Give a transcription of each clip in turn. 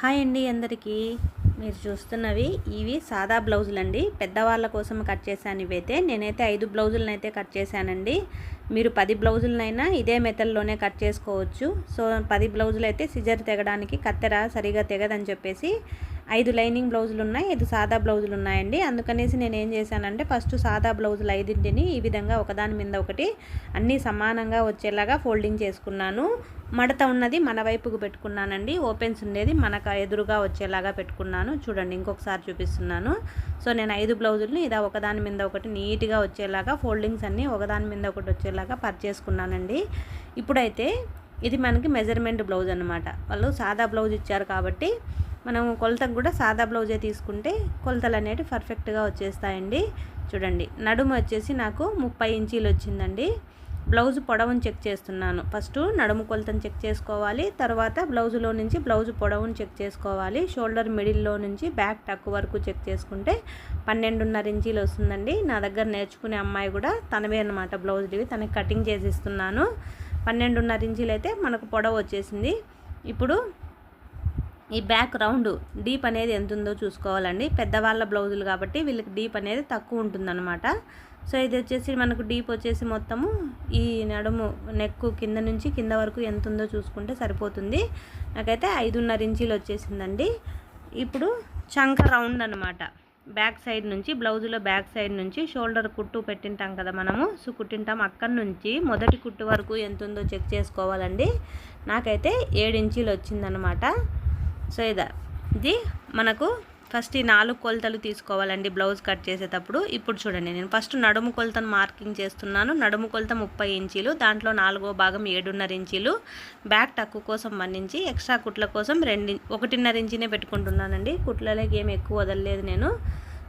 Hi అండి అందరికీ. మీరు చూస్తున్నవి ఇవి సాదా బ్లౌజులు అండి పెద్దవాళ్ళ కోసం కట్ చేశాను ఇవైతే. నేనైతే ఐదు బ్లౌజులను అయితే కట్ చేశానండి. మీరు పది బ్లౌజులనైనా ఇదే మెథడ్లోనే కట్ చేసుకోవచ్చు. సో పది బ్లౌజులు అయితే సిజర్ తెగడానికి కత్తెర సరిగా తెగదని చెప్పేసి ఐదు లైనింగ్ బ్లౌజులు ఉన్నాయి ఐదు సాదా బ్లౌజులు ఉన్నాయండి. అందుకనేసి నేను ఏం చేశానంటే ఫస్ట్ సాదా బ్లౌజులు ఐదింటిని ఈ విధంగా ఒకదాని మీద ఒకటి అన్నీ సమానంగా వచ్చేలాగా ఫోల్డింగ్ చేసుకున్నాను. మడత ఉన్నది మన వైపుకు పెట్టుకున్నానండి. ఓపెన్స్ ఉండేది మనకు ఎదురుగా వచ్చేలాగా పెట్టుకున్నాను. చూడండి ఇంకొకసారి చూపిస్తున్నాను. సో నేను ఐదు బ్లౌజుల్ని ఇదా ఒకదాని మీద ఒకటి నీట్గా వచ్చేలాగా ఫోల్డింగ్స్ అన్నీ ఒకదాని మీద ఒకటి వచ్చేలాగా పర్చేసుకున్నానండి. ఇప్పుడైతే ఇది మనకి మెజర్మెంట్ బ్లౌజ్ అనమాట వాళ్ళు సాదా బ్లౌజ్ ఇచ్చారు కాబట్టి మనం కొలతకు కూడా సాదా బ్లౌజే తీసుకుంటే కొలతలు అనేవి పర్ఫెక్ట్గా వచ్చేస్తాయండి. చూడండి నడుము వచ్చేసి నాకు ముప్పై ఇంచీలు వచ్చిందండి. బ్లౌజ్ పొడవును చెక్ చేస్తున్నాను. ఫస్ట్ నడుము కొలతను చెక్ చేసుకోవాలి తర్వాత బ్లౌజులో నుంచి బ్లౌజ్ పొడవును చెక్ చేసుకోవాలి. షోల్డర్ మిడిల్లో నుంచి బ్యాక్ టక్ వరకు చెక్ చేసుకుంటే పన్నెండున్నర ఇంచీలు వస్తుందండి. నా దగ్గర నేర్చుకునే అమ్మాయి కూడా తనవే అనమాట బ్లౌజ్ ఇవి. తనకి కటింగ్ చేసి ఇస్తున్నాను. పన్నెండున్నర ఇంచీలు అయితే మనకు పొడవు వచ్చేసింది. ఇప్పుడు ఈ బ్యాక్ రౌండ్ డీప్ అనేది ఎంత ఉందో చూసుకోవాలండి. పెద్దవాళ్ళ బ్లౌజులు కాబట్టి వీళ్ళకి డీప్ అనేది తక్కువ ఉంటుందన్నమాట. సో ఇది వచ్చేసి మనకు డీప్ వచ్చేసి మొత్తము ఈ నడుము నెక్ కింద నుంచి కింద వరకు ఎంత ఉందో చూసుకుంటే సరిపోతుంది. నాకైతే ఐదున్నర ఇంచీలు వచ్చేసిందండి. ఇప్పుడు చంక రౌండ్ అనమాట బ్యాక్ సైడ్ నుంచి బ్లౌజులో బ్యాక్ సైడ్ నుంచి షోల్డర్ కుట్టు పెట్టింటాం కదా మనము. సో కుట్టింటాం అక్కడి నుంచి మొదటి కుట్టు వరకు ఎంత ఉందో చెక్ చేసుకోవాలండి. నాకైతే ఏడు ఇంచీలు వచ్చిందనమాట సో ఇదా ఇది మనకు ఫస్ట్ ఈ నాలుగు కొలతలు తీసుకోవాలండి బ్లౌజ్ కట్ చేసేటప్పుడు. ఇప్పుడు చూడండి నేను ఫస్ట్ నడుము కొలతను మార్కింగ్ చేస్తున్నాను. నడుము కొలత ముప్పై ఇంచీలు దాంట్లో నాలుగో భాగం ఏడున్నర ఇంచీలు. బ్యాక్ టక్కు కోసం మన్నించి ఎక్స్ట్రా కుట్ల కోసం రెండు ఒకటిన్నర ఇంచినే పెట్టుకుంటున్నానండి. కుట్లలోకి ఏమి ఎక్కువ వదలలేదు నేను.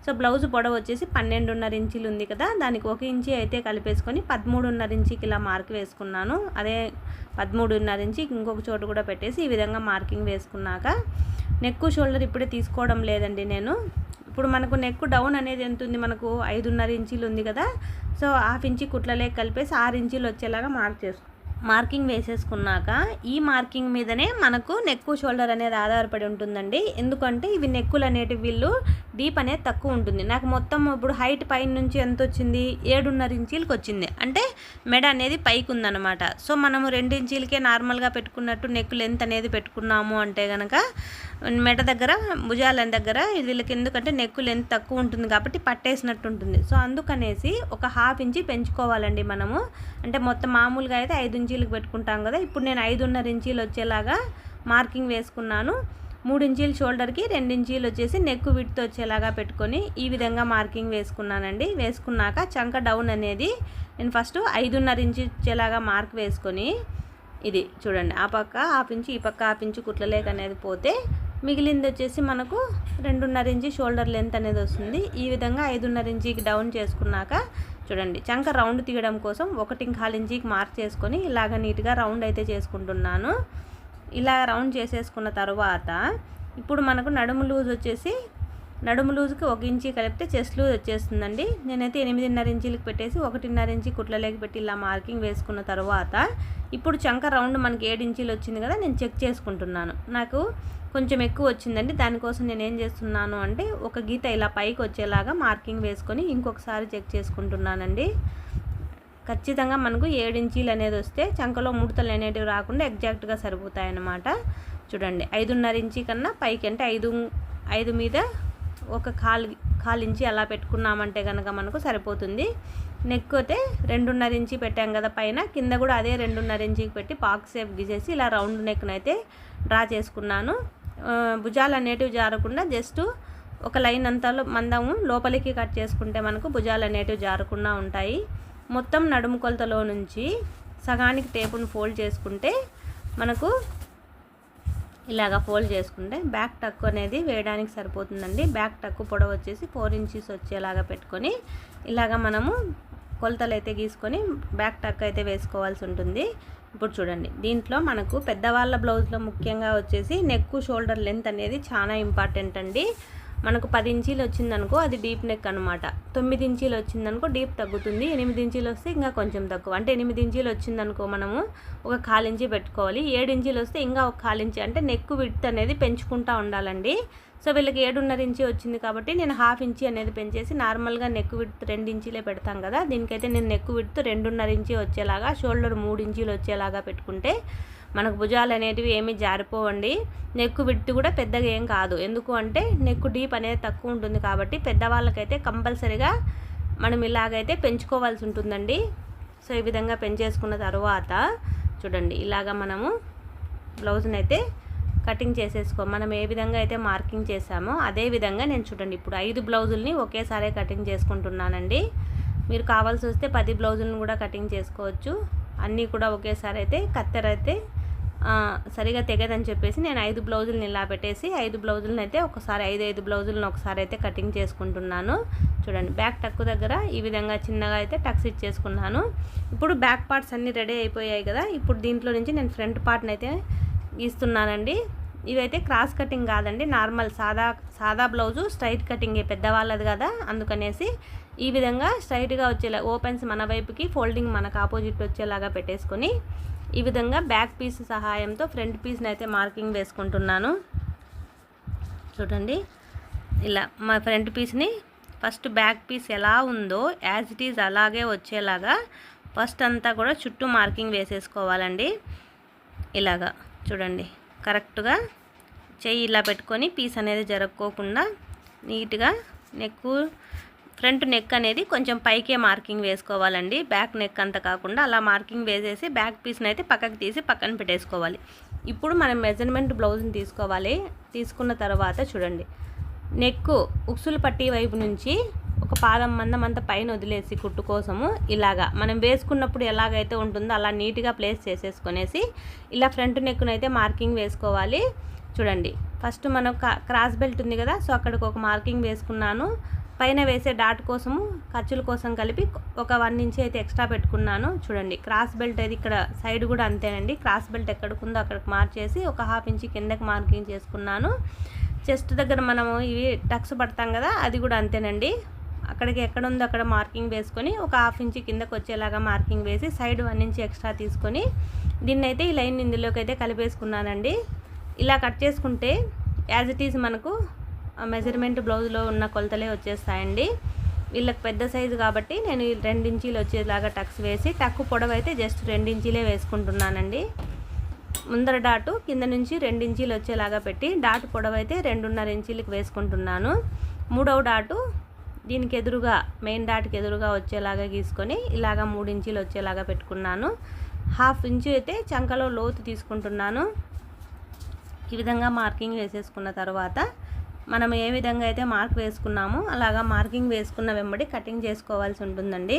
సో బ్లౌజ్ పొడవు వచ్చేసి పన్నెండున్నర ఇంచీలు ఉంది కదా దానికి ఒక ఇంచి అయితే కలిపేసుకొని పదమూడున్నర ఇంచికి ఇలా మార్క్ వేసుకున్నాను. అదే పదమూడున్నర ఇంచి ఇంకొక చోటు కూడా పెట్టేసి ఈ విధంగా మార్కింగ్ వేసుకున్నాక నెక్ షోల్డర్ ఇప్పుడే తీసుకోవడం లేదండి నేను. ఇప్పుడు మనకు నెక్ డౌన్ అనేది ఎంత ఉంది? మనకు ఐదున్నర ఇంచీలు ఉంది కదా సో హాఫ్ ఇంచి కుట్లలే కలిపేసి ఆరు ఇంచీలు వచ్చేలాగా మార్క్ చేసుకో మార్కింగ్ వేసేసుకున్నాక ఈ మార్కింగ్ మీదనే మనకు నెక్కు షోల్డర్ అనేది ఆధారపడి ఉంటుందండి. ఎందుకంటే ఇవి నెక్కులు అనేటివి వీళ్ళు డీప్ అనేది తక్కువ ఉంటుంది. నాకు మొత్తం ఇప్పుడు హైట్ పైన నుంచి ఎంత వచ్చింది? ఏడున్నర ఇంచీలకి వచ్చింది. అంటే మెడ అనేది పైకి ఉందన్నమాట. సో మనము రెండు ఇంచీలకే నార్మల్గా పెట్టుకున్నట్టు నెక్ లెంత్ అనేది పెట్టుకున్నాము అంటే కనుక మెడ దగ్గర భుజాల దగ్గర వీళ్ళకి ఎందుకంటే నెక్ లెంత్ తక్కువ ఉంటుంది కాబట్టి పట్టేసినట్టు ఉంటుంది. సో అందుకనేసి ఒక హాఫ్ ఇంచి పెంచుకోవాలండి మనము. అంటే మొత్తం మామూలుగా అయితే ఐదు ఇంచీలకు పెట్టుకుంటాం కదా. ఇప్పుడు నేను ఐదున్నర ఇంచీలు వచ్చేలాగా మార్కింగ్ వేసుకున్నాను. మూడు ఇంచీలు షోల్డర్కి రెండు ఇంచీలు వచ్చేసి నెక్ విడ్త్ వచ్చేలాగా పెట్టుకొని ఈ విధంగా మార్కింగ్ వేసుకున్నానండి. వేసుకున్నాక చంక డౌన్ అనేది నేను ఫస్ట్ ఐదున్నర ఇంచు వచ్చేలాగా మార్క్ వేసుకొని ఇది చూడండి. ఆ పక్క ఆపించి ఇంచు ఈ పక్క హాఫ్ ఇంచు కుట్లలేక అనేది పోతే మిగిలింది వచ్చేసి మనకు రెండున్నర ఇంచి షోల్డర్ లెంత్ అనేది వస్తుంది. ఈ విధంగా ఐదున్నర ఇంచికి డౌన్ చేసుకున్నాక చూడండి. చంక రౌండ్ తీయడం కోసం ఒకటి కాలు ఇంచీకి మార్క్ చేసుకొని ఇలాగ నీట్గా రౌండ్ అయితే చేసుకుంటున్నాను. ఇలా రౌండ్ చేసేసుకున్న తర్వాత ఇప్పుడు మనకు నడుము లూజ్ వచ్చేసి నడుము లూజ్కి ఒక ఇంచి కలిపితే చెస్ట్ లూజ్ వచ్చేస్తుందండి. నేనైతే ఎనిమిదిన్నర ఇంచీలకు పెట్టేసి ఒకటిన్నర ఇంచి కుట్లలోకి పెట్టి ఇలా మార్కింగ్ వేసుకున్న తర్వాత ఇప్పుడు చంక రౌండ్ మనకి ఏడు ఇంచీలు వచ్చింది కదా నేను చెక్ చేసుకుంటున్నాను. నాకు కొంచెం ఎక్కువ వచ్చిందండి. దానికోసం నేను ఏం చేస్తున్నాను అంటే ఒక గీత ఇలా పైకి వచ్చేలాగా మార్కింగ్ వేసుకొని ఇంకొకసారి చెక్ చేసుకుంటున్నానండి. ఖచ్చితంగా మనకు ఏడు ఇంచీలు అనేది వస్తే చంకలో ముడతలు అనేటివి రాకుండా ఎగ్జాక్ట్గా సరిపోతాయి అన్నమాట చూడండి ఐదున్నర ఇంచి కన్నా పైకి అంటే ఐదు ఐదు మీద ఒక కాలు కాలు ఇంచి అలా పెట్టుకున్నామంటే కనుక మనకు సరిపోతుంది. నెక్ అయితే రెండున్నర ఇంచి పెట్టాం కదా పైన కింద కూడా అదే రెండున్నర ఇంచికి పెట్టి పాక్ సేఫ్ గీసేసి ఇలా రౌండ్ నెక్ను అయితే డ్రా చేసుకున్నాను. భుజాలు అనేటివి జారకుండా జస్ట్ ఒక లైన్ అంతా మందము లోపలికి కట్ చేసుకుంటే మనకు భుజాలు అనేటివి జారకుండా ఉంటాయి. మొత్తం నడుము కొలతలో నుంచి సగానికి టేపును ఫోల్డ్ చేసుకుంటే మనకు ఇలాగ ఫోల్డ్ చేసుకుంటే బ్యాక్ టక్ అనేది వేయడానికి సరిపోతుందండి. బ్యాక్ టక్ పొడవు వచ్చేసి ఫోర్ ఇంచెస్ వచ్చేలాగా పెట్టుకొని ఇలాగ మనము కొలతలు అయితే గీసుకొని బ్యాక్ టక్ అయితే వేసుకోవాల్సి ఉంటుంది. ఇప్పుడు చూడండి దీంట్లో మనకు పెద్దవాళ్ళ బ్లౌజ్లో ముఖ్యంగా వచ్చేసి నెక్ షోల్డర్ లెంత్ అనేది చాలా ఇంపార్టెంట్ అండి. మనకు పది ఇంచీలు వచ్చిందనుకో అది డీప్ నెక్ అనమాట తొమ్మిది ఇంచీలు వచ్చిందనుకో డీప్ తగ్గుతుంది. ఎనిమిది ఇంచీలు వస్తే ఇంకా కొంచెం తక్కువ. అంటే ఎనిమిది ఇంచీలు వచ్చిందనుకో మనము ఒక కాలించి పెట్టుకోవాలి. ఏడు ఇంచీలు వస్తే ఇంకా ఒక కాలించి అంటే నెక్ విడ్త్ అనేది పెంచుకుంటూ ఉండాలండి. సో వీళ్ళకి ఏడున్నర ఇంచి వచ్చింది కాబట్టి నేను హాఫ్ ఇంచి అనేది పెంచేసి నార్మల్గా నెక్ విడ్త్ రెండు ఇంచీలే పెడతాం కదా. దీనికైతే నేను నెక్ విడ్త్ రెండున్నర ఇంచి వచ్చేలాగా షోల్డర్ మూడు ఇంచీలు వచ్చేలాగా పెట్టుకుంటే మనకు భుజాలు అనేటివి ఏమీ జారిపోవండి. నెక్కు విట్టు కూడా పెద్దగా ఏం కాదు. ఎందుకు అంటే నెక్కు డీప్ అనేది తక్కువ ఉంటుంది కాబట్టి పెద్దవాళ్ళకైతే కంపల్సరిగా మనం ఇలాగైతే పెంచుకోవాల్సి ఉంటుందండి. సో ఈ విధంగా పెంచేసుకున్న తర్వాత చూడండి ఇలాగ మనము బ్లౌజ్ని అయితే కటింగ్ చేసేసుకో మనం ఏ విధంగా అయితే మార్కింగ్ చేసామో అదే విధంగా నేను చూడండి ఇప్పుడు ఐదు బ్లౌజుల్ని ఒకేసారి కటింగ్ చేసుకుంటున్నానండి. మీరు కావాల్సి వస్తే పది బ్లౌజులను కూడా కటింగ్ చేసుకోవచ్చు. అన్నీ కూడా ఒకేసారి అయితే కత్తెర అయితే సరిగా తెగదని చెప్పేసి నేను ఐదు బ్లౌజులను ఇలా పెట్టేసి ఐదు బ్లౌజులను అయితే ఒకసారి ఐదు ఐదు బ్లౌజులను ఒకసారి అయితే కటింగ్ చేసుకుంటున్నాను. చూడండి బ్యాక్ టక్కు దగ్గర ఈ విధంగా చిన్నగా అయితే టక్స్ ఇచ్చేసుకున్నాను. ఇప్పుడు బ్యాక్ పార్ట్స్ అన్నీ రెడీ అయిపోయాయి కదా ఇప్పుడు దీంట్లో నుంచి నేను ఫ్రంట్ పార్ట్ని అయితే గీస్తున్నానండి. ఇవైతే క్రాస్ కటింగ్ కాదండి నార్మల్ సాదా సాదా బ్లౌజు స్ట్రైట్ కటింగే పెద్దవాళ్ళది కదా అందుకనేసి ఈ విధంగా స్ట్రైట్గా వచ్చేలా ఓపెన్స్ మన వైపుకి ఫోల్డింగ్ మనకు ఆపోజిట్ వచ్చేలాగా పెట్టేసుకొని ఈ విధంగా బ్యాక్ పీస్ సహాయంతో ఫ్రంట్ పీస్ని అయితే మార్కింగ్ వేసుకుంటున్నాను. చూడండి ఇలా మా ఫ్రంట్ పీస్ని ఫస్ట్ బ్యాక్ పీస్ ఎలా ఉందో యాజ్ ఇట్ ఈజ్ అలాగే వచ్చేలాగా ఫస్ట్ అంతా కూడా చుట్టూ మార్కింగ్ వేసేసుకోవాలండి. ఇలాగా చూడండి కరెక్ట్గా చెయ్యి ఇలా పెట్టుకొని పీస్ అనేది జరుపుకోకుండా నీట్గా నెక్కు ఫ్రంట్ నెక్ అనేది కొంచెం పైకే మార్కింగ్ వేసుకోవాలండి. బ్యాక్ నెక్ అంత కాకుండా అలా మార్కింగ్ వేసేసి బ్యాక్ పీస్ని అయితే పక్కకు తీసి పక్కన పెట్టేసుకోవాలి. ఇప్పుడు మనం మెజర్మెంట్ బ్లౌజ్ని తీసుకోవాలి. తీసుకున్న తర్వాత చూడండి. నెక్ ఉక్సులు పట్టి వైపు నుంచి ఒక పాదం మందం అంతా పైన వదిలేసి కుట్టు కోసము ఇలాగా మనం వేసుకున్నప్పుడు ఎలాగైతే ఉంటుందో అలా నీట్గా ప్లేస్ చేసేసుకొనేసి ఇలా ఫ్రంట్ నెక్ను అయితే మార్కింగ్ వేసుకోవాలి. చూడండి. ఫస్ట్ మనం క్రాస్ బెల్ట్ ఉంది కదా సో అక్కడికి ఒక మార్కింగ్ వేసుకున్నాను. పైన వేసే డాట్ కోసము ఖర్చుల కోసం కలిపి ఒక వన్ ఇంచ్ అయితే ఎక్స్ట్రా పెట్టుకున్నాను. చూడండి క్రాస్ బెల్ట్ అది ఇక్కడ సైడ్ కూడా అంతేనండి. క్రాస్ బెల్ట్ ఎక్కడికి ఉందో అక్కడికి మార్చేసి ఒక హాఫ్ ఇంచ్ కిందకి మార్కింగ్ చేసుకున్నాను. చెస్ట్ దగ్గర మనము ఇవి టక్స్ పడతాం కదా అది కూడా అంతేనండి. అక్కడికి ఎక్కడ ఉందో అక్కడ మార్కింగ్ వేసుకొని ఒక హాఫ్ ఇంచ్ కిందకు వచ్చేలాగా మార్కింగ్ వేసి సైడ్ వన్ ఇంచ్ ఎక్స్ట్రా తీసుకొని దీన్నైతే ఈ లైన్ ఇందులోకి అయితే కలిపేసుకున్నానండి. ఇలా కట్ చేసుకుంటే యాజ్ ఇట్ ఈజ్ మనకు మెజర్మెంట్ బ్లౌజ్లో ఉన్న కొలతలే వచ్చేస్తాయండి. వీళ్ళకి పెద్ద సైజు కాబట్టి నేను రెండించీలు వచ్చేలాగా టక్స్ వేసి టక్కు పొడవు అయితే జస్ట్ రెండించీలే వేసుకుంటున్నానండి. ముందర డాటు కింద నుంచి రెండించీలు వచ్చేలాగా పెట్టి డాటు పొడవు అయితే రెండున్నర ఇంచీలకు వేసుకుంటున్నాను. మూడవ డాటు దీనికి ఎదురుగా మెయిన్ డాట్కి ఎదురుగా వచ్చేలాగా గీసుకొని ఇలాగా మూడు ఇంచీలు వచ్చేలాగా పెట్టుకున్నాను. హాఫ్ ఇంచు అయితే చంకలో లోతు తీసుకుంటున్నాను. ఈ విధంగా మార్కింగ్ వేసేసుకున్న తర్వాత మనం ఏ విధంగా అయితే మార్క్ వేసుకున్నామో అలాగా మార్కింగ్ వేసుకున్న వెంబడి కటింగ్ చేసుకోవాల్సి ఉంటుందండి.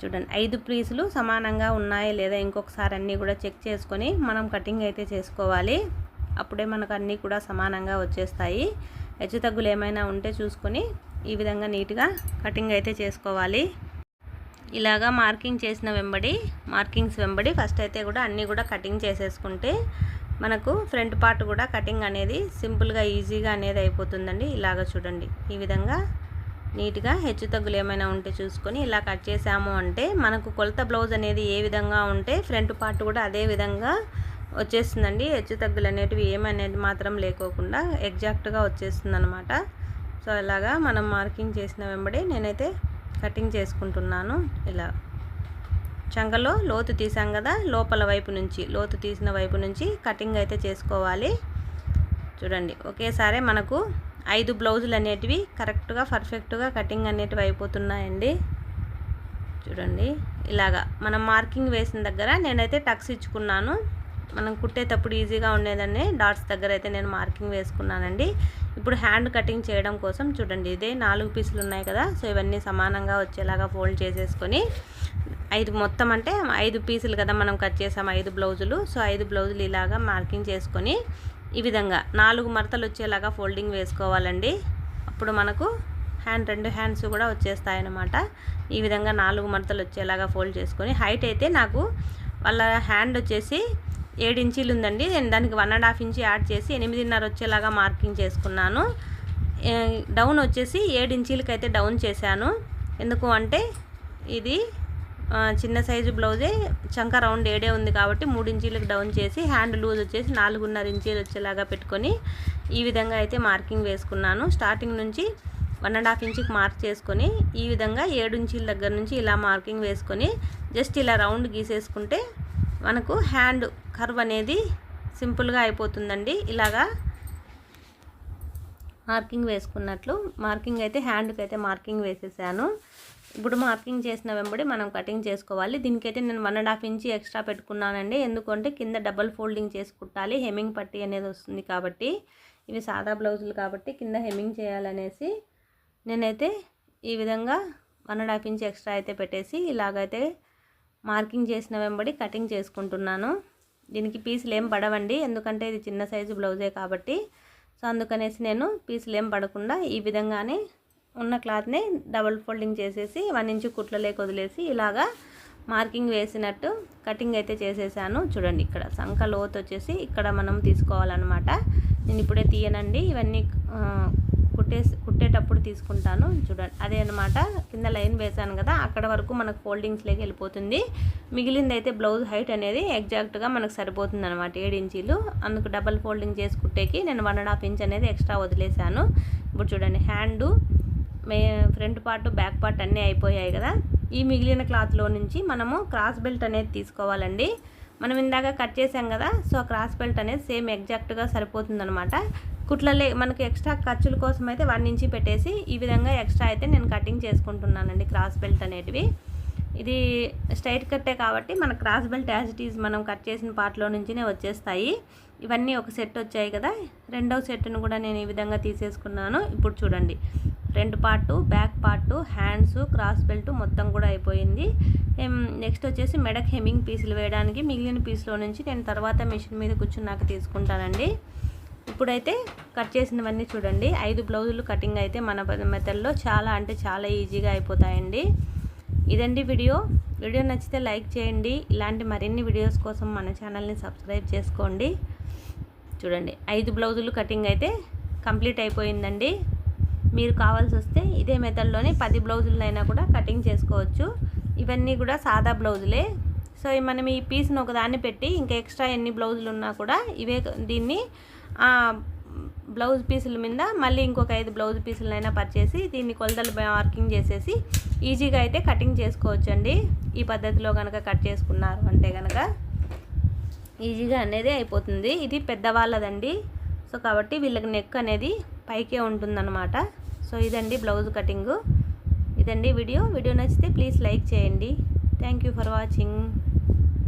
చూడండి ఐదు ప్లీసులు సమానంగా ఉన్నాయా లేదా ఇంకొకసారి అన్నీ కూడా చెక్ చేసుకొని మనం కటింగ్ అయితే చేసుకోవాలి. అప్పుడే మనకు అన్నీ కూడా సమానంగా వచ్చేస్తాయి. హెచ్చు తగ్గులు ఏమైనా ఉంటే చూసుకొని ఈ విధంగా నీట్గా కటింగ్ అయితే చేసుకోవాలి. ఇలాగా మార్కింగ్ చేసిన వెంబడి మార్కింగ్స్ వెంబడి ఫస్ట్ అయితే కూడా అన్నీ కూడా కటింగ్ చేసేసుకుంటే మనకు ఫ్రంట్ పార్ట్ కూడా కటింగ్ అనేది సింపుల్గా ఈజీగా అనేది అయిపోతుందండి. ఇలాగ చూడండి. ఈ విధంగా నీట్గా హెచ్చు తగ్గులు ఏమైనా ఉంటే చూసుకొని ఇలా కట్ చేసాము అంటే మనకు కొలత బ్లౌజ్ అనేది ఏ విధంగా ఉంటే ఫ్రంట్ పార్ట్ కూడా అదే విధంగా వచ్చేస్తుందండి. హెచ్చు తగ్గులు అనేటివి ఏమనేది మాత్రం లేకోకుండా ఎగ్జాక్ట్గా వచ్చేస్తుంది అనమాట సో ఇలాగా మనం మార్కింగ్ చేసిన వెంబడి నేనైతే కటింగ్ చేసుకుంటున్నాను. ఇలా చంకలో లోతు తీసాం కదా లోపల వైపు నుంచి లోతు తీసిన వైపు నుంచి కటింగ్ అయితే చేసుకోవాలి. చూడండి ఒకేసారి మనకు ఐదు బ్లౌజులు అనేటివి కరెక్ట్గా పర్ఫెక్ట్గా కటింగ్ అనేటివి అయిపోతున్నాయండి. చూడండి ఇలాగా మనం మార్కింగ్ వేసిన దగ్గర నేనైతే టక్స్ ఇచ్చుకున్నాను. మనం కుట్టేటప్పుడు ఈజీగా ఉండేదని డాట్స్ దగ్గర అయితే నేను మార్కింగ్ వేసుకున్నానండి. ఇప్పుడు హ్యాండ్ కటింగ్ చేయడం కోసం చూడండి ఇదే నాలుగు పీసులు ఉన్నాయి కదా సో ఇవన్నీ సమానంగా వచ్చేలాగా ఫోల్డ్ చేసేసుకొని ఐదు మొత్తం అంటే ఐదు పీసులు కదా మనం కట్ చేసాం ఐదు బ్లౌజులు. సో ఐదు బ్లౌజులు ఇలాగా మార్కింగ్ చేసుకొని ఈ విధంగా నాలుగు మడతలు వచ్చేలాగా ఫోల్డింగ్ వేసుకోవాలండి. అప్పుడు మనకు హ్యాండ్ రెండు హ్యాండ్స్ కూడా వచ్చేస్తాయన్నమాట. ఈ విధంగా నాలుగు మడతలు వచ్చేలాగా ఫోల్డ్ చేసుకొని హైట్ అయితే నాకు వాళ్ళ హ్యాండ్ వచ్చేసి ఏడు ఇంచీలు ఉందండి. నేను దానికి one and half inch add చేసి ఎనిమిదిన్నర వచ్చేలాగా మార్కింగ్ చేసుకున్నాను. డౌన్ వచ్చేసి ఏడు ఇంచీలకైతే డౌన్ చేశాను. ఎందుకు అంటే ఇది చిన్న సైజు బ్లౌజే చంక రౌండ్ ఏడే ఉంది కాబట్టి మూడు ఇంచీలకు డౌన్ చేసి హ్యాండ్ లూజ్ వచ్చేసి నాలుగున్నర ఇంచీలు వచ్చేలాగా పెట్టుకొని ఈ విధంగా అయితే మార్కింగ్ వేసుకున్నాను. స్టార్టింగ్ నుంచి వన్ అండ్ హాఫ్ ఇంచుకి మార్క్ చేసుకొని ఈ విధంగా ఏడు ఇంచీల దగ్గర నుంచి ఇలా మార్కింగ్ వేసుకొని జస్ట్ ఇలా రౌండ్ గీసేసుకుంటే మనకు హ్యాండ్ కర్వ్ అనేది సింపుల్గా అయిపోతుందండి. ఇలాగా మార్కింగ్ వేసుకున్నట్లు. మార్కింగ్ అయితే హ్యాండ్కి అయితే మార్కింగ్ వేసేసాను. ఇప్పుడు మార్కింగ్ చేసిన వెంబడి మనం కటింగ్ చేసుకోవాలి. దీనికైతే నేను one and half inch extra పెట్టుకున్నానండి. ఎందుకంటే కింద డబల్ ఫోల్డింగ్ చేసి కుట్టాలి. హెమ్మింగ్ పట్టి అనేది వస్తుంది కాబట్టి. ఇవి సాదా బ్లౌజులు కాబట్టి కింద హెమ్మింగ్ చేయాలనేసి నేనైతే ఈ విధంగా one and half inch extra అయితే పెట్టేసి ఇలాగైతే మార్కింగ్ చేసిన వెంబడి కటింగ్ చేసుకుంటున్నాను. దీనికి పీసులు ఏం పడవండి. ఎందుకంటే ఇది చిన్న సైజు బ్లౌజే కాబట్టి సో అందుకనేసి నేను పీసులు ఏం పడకుండా ఈ విధంగానే ఉన్న క్లాత్ని డబుల్ ఫోల్డింగ్ చేసేసి వన్ ఇంచు కుట్లలేక వదిలేసి ఇలాగా మార్కింగ్ వేసినట్టు కటింగ్ అయితే చేసేసాను. చూడండి ఇక్కడ సంఖ లోతు వచ్చేసి ఇక్కడ మనం తీసుకోవాలన్నమాట. నేను ఇప్పుడే తీయనండి. ఇవన్నీ కుట్టే కుట్టేసి కుట్టేటప్పుడు తీసుకుంటాను. చూడండి అదే అనమాట కింద లైన్ వేసాను కదా అక్కడ వరకు మనకు ఫోల్డింగ్స్లోకి వెళ్ళిపోతుంది. మిగిలింది అయితే బ్లౌజ్ హైట్ అనేది ఎగ్జాక్ట్గా మనకు సరిపోతుంది అనమాట ఏడు ఇంచీలు. అందుకు డబల్ ఫోల్డింగ్ చేసి కుట్టేకి నేను వన్ అండ్ హాఫ్ ఇంచ్ అనేది ఎక్స్ట్రా వదిలేసాను ఇప్పుడు చూడండి హ్యాండు మే ఫ్రంట్ పార్ట్ బ్యాక్ పార్ట్ అన్నీ అయిపోయాయి కదా. ఈ మిగిలిన క్లాత్లో నుంచి మనము క్రాస్ బెల్ట్ అనేది తీసుకోవాలండి. మనం ఇందాక కట్ చేసాం కదా సో ఆ క్రాస్ బెల్ట్ అనేది సేమ్ ఎగ్జాక్ట్గా సరిపోతుందనమాట కుట్లలే మనకి ఎక్స్ట్రా ఖర్చుల కోసం అయితే వన్ ఇంచి పెట్టేసి ఈ విధంగా ఎక్స్ట్రా అయితే నేను కటింగ్ చేసుకుంటున్నానండి క్రాస్ బెల్ట్ అనేటివి. ఇది స్ట్రైట్ కట్టే కాబట్టి మన cross belt as it is మనం కట్ చేసిన పార్ట్లో నుంచినే వచ్చేస్తాయి. ఇవన్నీ ఒక సెట్ వచ్చాయి కదా రెండవ సెట్ను కూడా నేను ఈ విధంగా తీసేసుకున్నాను. ఇప్పుడు చూడండి front part back part hands cross belt మొత్తం కూడా అయిపోయింది. నెక్స్ట్ వచ్చేసి మెడక్ హెమ్మింగ్ పీసులు వేయడానికి మిగిలిన పీస్లో నుంచి నేను తర్వాత మిషన్ మీద కూర్చున్నాక తీసుకుంటానండి. ఇప్పుడైతే కట్ చేసినవన్నీ చూడండి. ఐదు బ్లౌజులు కటింగ్ అయితే మన మెథడ్లో చాలా అంటే చాలా ఈజీగా అయిపోతాయండి. ఇదండి వీడియో. వీడియో నచ్చితే లైక్ చేయండి. ఇలాంటి మరిన్ని వీడియోస్ కోసం మన ఛానల్ని సబ్స్క్రైబ్ చేసుకోండి. చూడండి. ఐదు బ్లౌజులు కటింగ్ అయితే కంప్లీట్ అయిపోయిందండి. మీరు కావాల్సి వస్తే ఇదే మెథడ్లోనే పది బ్లౌజులైనా కూడా కటింగ్ చేసుకోవచ్చు. ఇవన్నీ కూడా సాదా బ్లౌజులే. సో మనం ఈ పీస్ని ఒకదాన్ని పెట్టి ఇంకా ఎక్స్ట్రా ఎన్ని బ్లౌజులు ఉన్నా కూడా ఇవే దీన్ని బ్లౌజ్ పీసుల మీద మళ్ళీ ఇంకొక ఐదు బ్లౌజ్ పీసులైనా పర్చేసి దీన్ని కొలతలు మార్కింగ్ చేసేసి ఈజీగా అయితే కటింగ్ చేసుకోవచ్చండి. ఈ పద్ధతిలో కనుక కట్ చేసుకున్నారు అంటే కనుక ఈజీగా అనేది అయిపోతుంది. ఇది పెద్దవాళ్ళదండి. సో కాబట్టి వీళ్ళకి నెక్ అనేది పైకే ఉంటుందన్నమాట. సో ఇదండి బ్లౌజ్ కటింగు. ఇదండి వీడియో. వీడియో నచ్చితే ప్లీజ్ లైక్ చేయండి. Thank you for watching